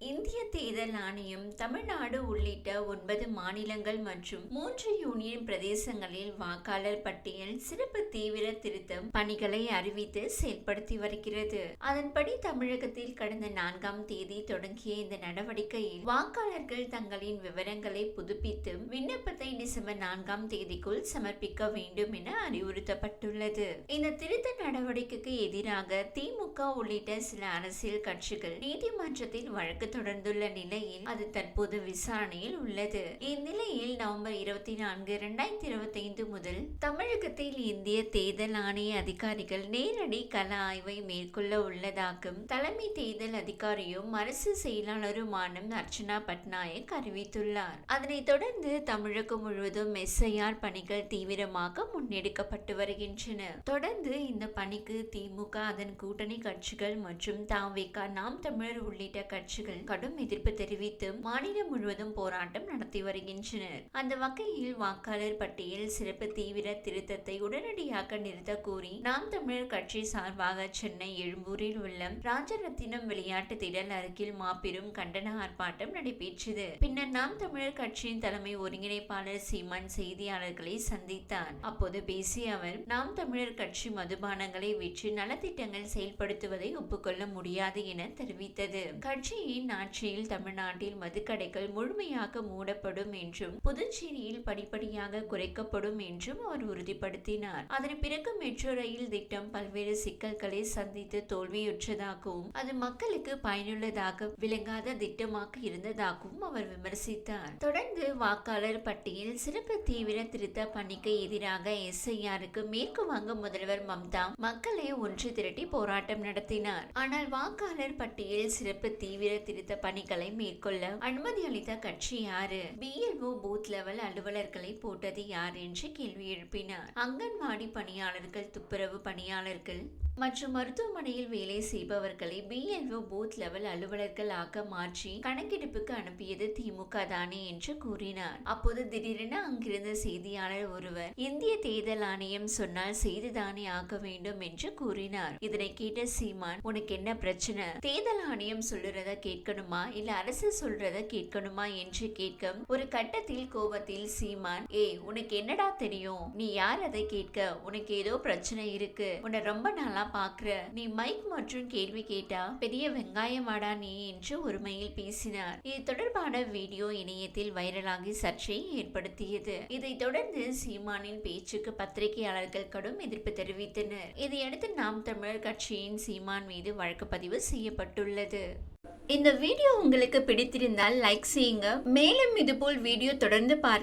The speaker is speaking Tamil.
இந்திய தேர்தல் ஆணையம் தமிழ்நாடு உள்ளிட்ட ஒன்பது மாநிலங்கள் மற்றும் மூன்று யூனியன் பிரதேசங்களில் வாக்காளர் பட்டியல் சிறப்பு தீவிர திருத்தம் பணிகளை அறிவித்து செயல்படுத்தி வருகிறது. அதன்படி தமிழகத்தில் கடந்த நான்காம் தேதி தொடங்கிய இந்த நடவடிக்கையில் வாக்காளர்கள் தங்களின் விவரங்களை புதுப்பித்து விண்ணப்பத்தை டிசம்பர் நான்காம் தேதிக்குள் சமர்ப்பிக்க வேண்டும் என அறிவுறுத்தப்பட்டுள்ளது. இந்த திருத்த நடவடிக்கைக்கு எதிராக திமுக உள்ளிட்ட சில அரசியல் கட்சிகள் நீதிமன்றத்தில் வழக்கு தொடர்ந்துள்ள நிலையில் அது தற்போது விசாரணையில் உள்ளது. இந்நிலையில் நவம்பர் இருபத்தி நான்கு இரண்டாயிரத்தி இருபத்தி ஐந்து முதல் தமிழகத்தில் இந்திய தேர்தல் ஆணைய அதிகாரிகள் நேரடி கள ஆய்வை மேற்கொள்ள உள்ளதாகவும் தலைமை தேர்தல் அதிகாரியும் அரசு செயலாளருமான அர்ச்சனா பட்நாயக் அறிவித்துள்ளார். அதனைத் தொடர்ந்து தமிழகம் முழுவதும் எஸ்ஐஆர் பணிகள் தீவிரமாக முன்னெடுக்கப்பட்டு வருகின்றன. தொடர்ந்து இந்த பணிக்கு திமுக அதன் கூட்டணி கட்சிகள் மற்றும் தாவேகா நாம் தமிழர் உள்ளிட்ட கட்சிகள் கடும் எதிர்ப்பு தெரிவித்து மாநிலம் முழுவதும் போராட்டம் நடத்தி வருகின்றனர். அந்த வகையில் வாக்காளர் பட்டியல் சிறப்பு தீவிர திருத்தத்தை உடனடியாக நிறுத்த கோரி நாம் தமிழர் கட்சி சார்பாக சென்னை எழும்பூரில் உள்ள ராஜரத்தினம் விளையாட்டு திடல் அருகில் மாபெரும் கண்டன ஆர்ப்பாட்டம் நடைபெற்றது. பின்னர் நாம் தமிழர் கட்சியின் தலைமை ஒருங்கிணைப்பாளர் சீமான் செய்தியாளர்களை சந்தித்தார். அப்போது பேசிய அவர் நாம் தமிழர் கட்சி மதுபானங்களை விற்று நலத்திட்டங்கள் செயல்படுத்துவதை ஒப்புக்கொள்ள முடியாது என தெரிவித்தது. கட்சியின் ஆட்சியில் தமிழ்நாட்டில் மதுக்கடைகள் முழுமையாக மூடப்படும் என்றும் புதுச்சேரியில் படிப்படியாக குறைக்கப்படும் என்றும் அவர் உறுதிப்படுத்தினார். அதன் பிறகு மெட்ரோ ரயில் திட்டம் பல்வேறு சிக்கல்களை சந்தித்து தோல்வியுற்றதாகவும் அது மக்களுக்கு பயனுள்ளதாக விளங்காத திட்டமாக இருந்ததாகவும் அவர் விமர்சித்தார். தொடர்ந்து வாக்காளர் பட்டியல் சிறப்பு தீவிர திருத்த பணிக்கு எதிராக எஸ்ஐஆருக்கு மேற்கு வங்க முதல்வர் மம்தா மக்களை ஒன்று திரட்டி போராட்டம் நடத்தினார். ஆனால் வாக்காளர் பட்டியல் சிறப்பு தீவிர திருத்த பணிகளை மேற்கொள்ள அனுமதி அளித்த கட்சி யாரு? பிஎல்ஓ பூத் லெவல் அலுவலர்களை போட்டது யார்? என்று கேள்வி எழுப்பினார். அங்கன்வாடி பணியாளர்கள் துப்புரவு பணியாளர்கள் மற்றும் மருத்துவமனையில் வேலை செய்பவர்களை பிஎல்ஓ பூத் லெவல் அலுவலர்கள் ஆக்க மாற்றி கணக்கெடுப்புக்கு அனுப்பியது திமுக தானே என்று கூறினார். அப்போது திடீரென அங்கிருந்த செய்தியாளர் ஒருவர் இந்திய தேர்தல் ஆணையம் சொன்னால் செய்துதானே ஆக்க வேண்டும் என்று கூறினார். இதனை கேட்ட சீமான் உனக்கு என்ன பிரச்சனை? தேர்தல் ஆணையம் சொல்லுறத கேட்கணுமா? இல்ல அரசு சொல்றத கேட்கணுமா? என்று கேட்க ஒரு கட்டத்தில் கோபத்தில் சீமான் ஏய் உனக்கு என்னடா தெரியும்? நீ யார் அதை கேட்க? உனக்கு ஏதோ பிரச்சனை இருக்கு. உன்னை ரொம்ப நாளா பாக்குற நீ மைக் மற்றும் கேள்வி கேட்டா பெரிய வெங்காயமாடா நீ என்று ஒருமையில் பேசினார். இது தொடர்பான வீடியோ இணையத்தில் வைரலாகி சர்ச்சையை ஏற்படுத்தியது. இதை தொடர்ந்து சீமானின் பேச்சுக்கு பத்திரிகையாளர்கள் கடும் எதிர்ப்பு தெரிவித்தனர். இதையடுத்து நாம் தமிழர் கட்சியின் சீமான் மீது வழக்கு பதிவு செய்யப்பட்டுள்ளது. இந்த வீடியோ உங்களுக்கு பிடித்திருந்தால் லைக் செய்யுங்க. மேலும் இதுபோல் வீடியோ தொடர்ந்து பார்க்க